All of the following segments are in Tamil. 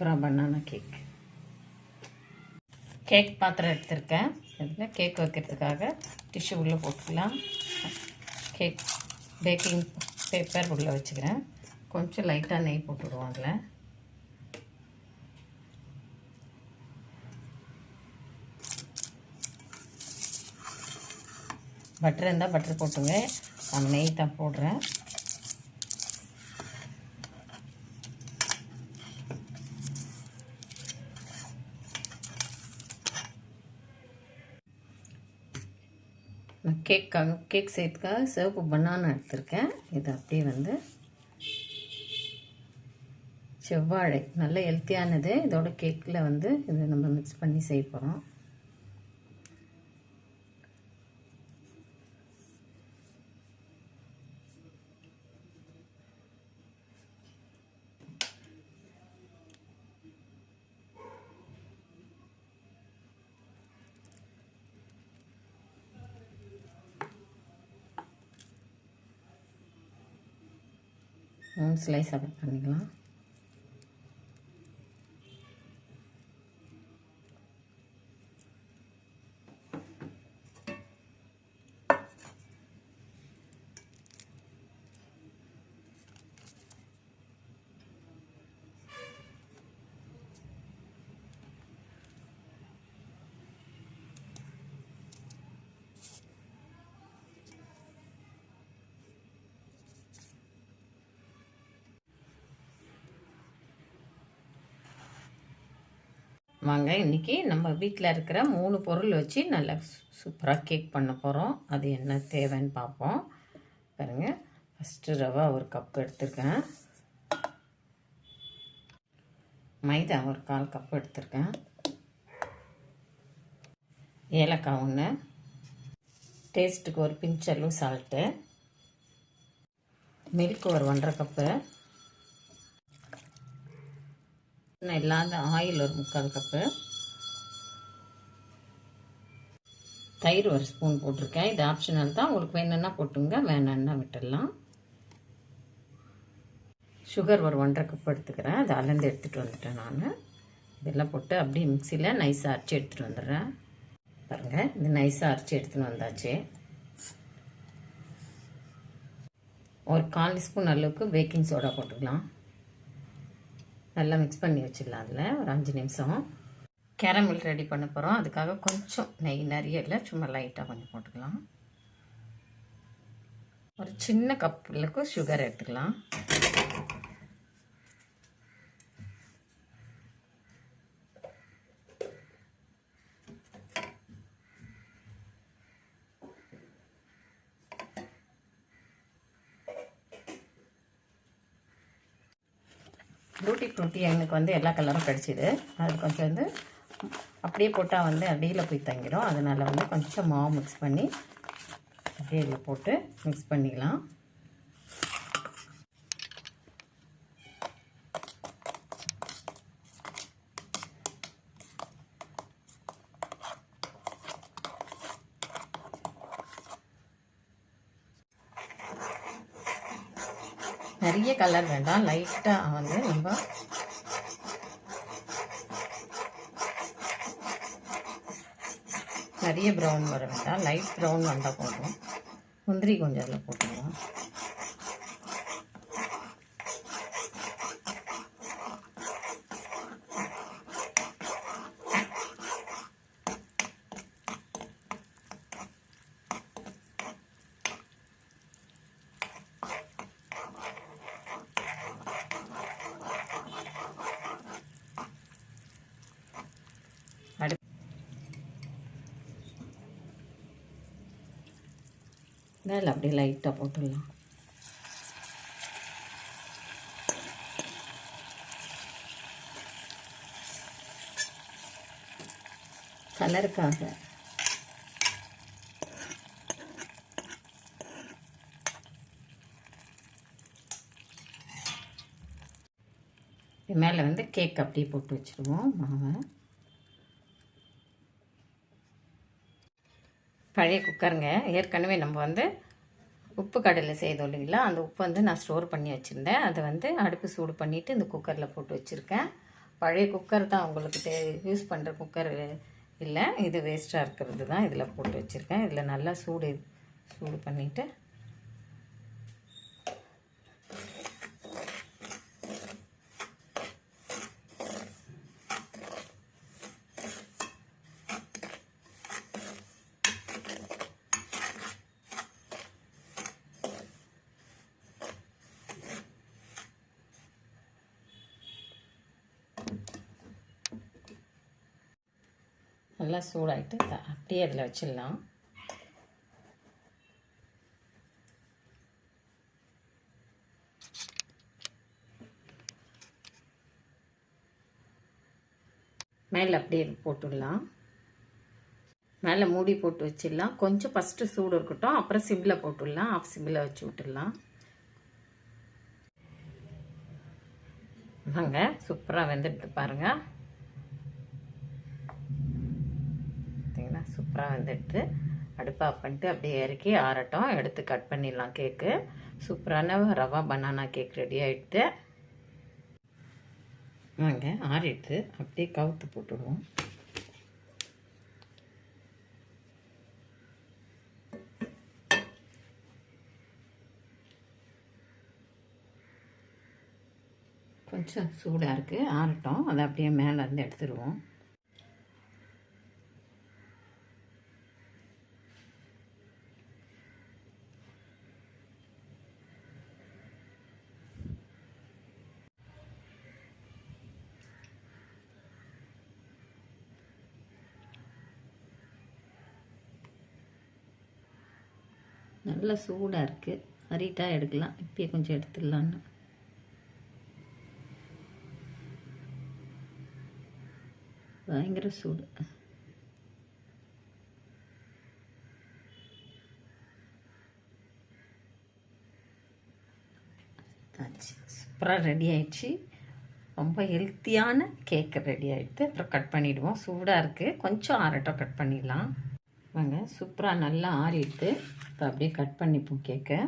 சூப்பராக பனானா கேக் கேக் பாத்திரம் எடுத்திருக்கேன். இதில் கேக் வைக்கிறதுக்காக டிஷ்யூ உள்ளே போட்டுக்கலாம். கேக் பேக்கிங் பேப்பர் உள்ளே வச்சுக்கிறேன். கொஞ்சம் லைட்டாக நெய் போட்டுவிடுவோம் அதில். பட்டர் இருந்தால் பட்டர் போட்டுங்க. நான் நெய் தான் போடுறேன். நான் கேக்காக கேக் செய்யறதுக்காக சிவப்பு பனானா எடுத்திருக்கேன். இது அப்படியே வந்து செவ்வாழை நல்ல ஹெல்த்தியானது இதோட கேக்கில் வந்து இது நம்ம மிக்ஸ் பண்ணி செய்ய போகிறோம் மூணு ஸ்லைஸாக பண்ணிக்கலாம். வாங்க இன்றைக்கி நம்ம வீட்டில் இருக்கிற மூணு பொருள் வச்சு நல்லா சூப்பராக கேக் பண்ண போகிறோம் அது என்ன தேவைன்னு பார்ப்போம். பாருங்க ஃபஸ்ட்டு ரவா ஒரு கப் எடுத்திருக்கேன். மைதா ஒரு கால் கப் எடுத்திருக்கேன். ஏலக்காய் ஒன்று டேஸ்ட்டுக்கு ஒரு பிஞ்ச் அளவு சால்ட்டு மில்க் ஒரு ஒன்றரை கப்பு இல்லாத ஆயில் ஒரு முக்கால் கப்பு. தயிர் ஒரு ஸ்பூன் போட்டிருக்கேன். இது ஆப்ஷனல் தான். உங்களுக்கு வேணும்னா போட்டுங்க வேணான்னா விட்டுடலாம். சுகர் ஒரு ஒன்றரை கப் எடுத்துக்கிறேன். அதை அளந்து எடுத்துகிட்டு வந்துட்டேன் நான். இதெல்லாம் போட்டு அப்படியே மிக்சியில் நைஸாக அரைச்சி எடுத்துகிட்டு வந்துடுறேன். பாருங்கள் இது நைஸாக அரைச்சி எடுத்துன்னு வந்தாச்சு. ஒரு கால் ஸ்பூன் அளவுக்கு பேக்கிங் சோடா போட்டுக்கலாம். நல்லா மிக்ஸ் பண்ணி வச்சிடலாம் அதில். ஒரு அஞ்சு நிமிஷம். கேரமில் ரெடி பண்ண போகிறோம் அதுக்காக கொஞ்சம் நெய் நிறைய இல்லை சும்மா லைட்டாக கொஞ்சம் போட்டுக்கலாம். ஒரு சின்ன கப்புலுக்கும் சுகர் எடுத்துக்கலாம். டூட்டி ஃப்ரூட்டி எனக்கு வந்து எல்லா கலரும் கிடச்சிது. அது கொஞ்சம் வந்து அப்படியே போட்டால் வந்து அடியில் போய் தங்கிடும். அதனால் வந்து கொஞ்சம் மாவு மிக்ஸ் பண்ணி அப்படியே இதில் போட்டு மிக்ஸ் பண்ணிக்கலாம். நிறைய கலர் வேண்டாம். லைட்டாக வந்து நம்ம நிறைய ப்ரௌன் வர வேண்டாம். லைட் ப்ரௌன் வந்தால் போதும். முந்திரி கொஞ்சம் அதில் போட்டுக்கலாம். மேலே அப்படியே லைட்டாக போட்டுடலாம். கலருக்காக மேலே வந்து கேக் அப்படியே போட்டு வச்சுருவோம் மாவை. பழைய குக்கருங்க. ஏற்கனவே நம்ம வந்து உப்பு கடலை செய்தோம் இல்லைங்களா? அந்த உப்பு வந்து நான் ஸ்டோர் பண்ணி வச்சுருந்தேன். அதை வந்து அடுப்பு சூடு பண்ணிவிட்டு இந்த குக்கரில் போட்டு வச்சுருக்கேன். பழைய குக்கர் தான் உங்களுக்கு தே யூஸ் பண்ணுற குக்கர் இல்லை. இது வேஸ்ட்டாக இருக்கிறது தான் இதில் போட்டு வச்சுருக்கேன். இதில் நல்லா சூடு சூடு பண்ணிவிட்டு நல்லா சூடாகிட்டு அப்படியே அதில் வச்சிடலாம். மேலே அப்படியே போட்டுடலாம். மேலே மூடி போட்டு வச்சிடலாம். கொஞ்சம் ஃபஸ்ட்டு சூடு இருக்கட்டும் அப்புறம் சிம்மில் போட்டுடலாம். ஆஃப் சிம்மில் வச்சு விட்டுடலாம். வாங்க சூப்பராக வெந்துட்டு பாருங்கள் பார்த்தீங்கன்னா சூப்பராக வந்துடுது. அடுப்பு ஆஃப் பண்ணிட்டு அப்படியே இறக்கி ஆறட்டும். எடுத்து கட் பண்ணிடலாம் கேக்கு சூப்பரான ரவா பனானா கேக் ரெடி ஆகிடுது வாங்க ஆறிட்டு அப்படியே கவுத்து போட்டுடுவோம். கொஞ்சம் சூடாக இருக்குது ஆறட்டும். அதை அப்படியே மேலேருந்து எடுத்துடுவோம். நல்ல சூடாக இருக்குது அரிட்டாக எடுக்கலாம். இப்பயே கொஞ்சம் எடுத்துடலான்னு. பயங்கர சூடு. சூப்பராக ரெடி ஆயிடுச்சு. ரொம்ப ஹெல்த்தியான கேக்கு ரெடி ஆகிடுது அப்புறம் கட் பண்ணிவிடுவோம் சூடாக இருக்குது கொஞ்சம் ஆரட்டம் கட் பண்ணிடலாம். வாங்க சூப்பராக நல்லா ஆறிட்டு இப்போ அப்படியே கட் பண்ணிப்போம் கேக்கை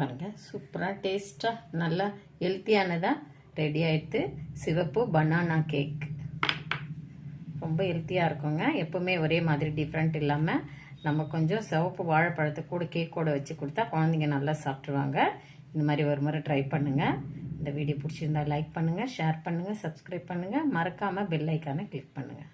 பாருங்கள் சூப்பராக டேஸ்ட்டாக நல்லா ஹெல்த்தியானதாக ரெடி ஆகிடுது சிவப்பு பனானா கேக் ரொம்ப ஹெல்த்தியாக இருக்குங்க. எப்போவுமே ஒரே மாதிரி டிஃப்ரெண்ட் இல்லாமல் நம்ம கொஞ்சம் சிவப்பு வாழைப்பழத்தை கூட கேக்கோடு வச்சு கொடுத்தா குழந்தைங்க நல்லா சாப்பிட்ருவாங்க இந்த மாதிரி ஒரு முறை ட்ரை பண்ணுங்கள் இந்த வீடியோ பிடிச்சிருந்தா லைக் பண்ணுங்கள் ஷேர் பண்ணுங்கள் சப்ஸ்கிரைப் பண்ணுங்கள் மறக்காமல் பெல் ஐக்கானை கிளிக் பண்ணுங்கள்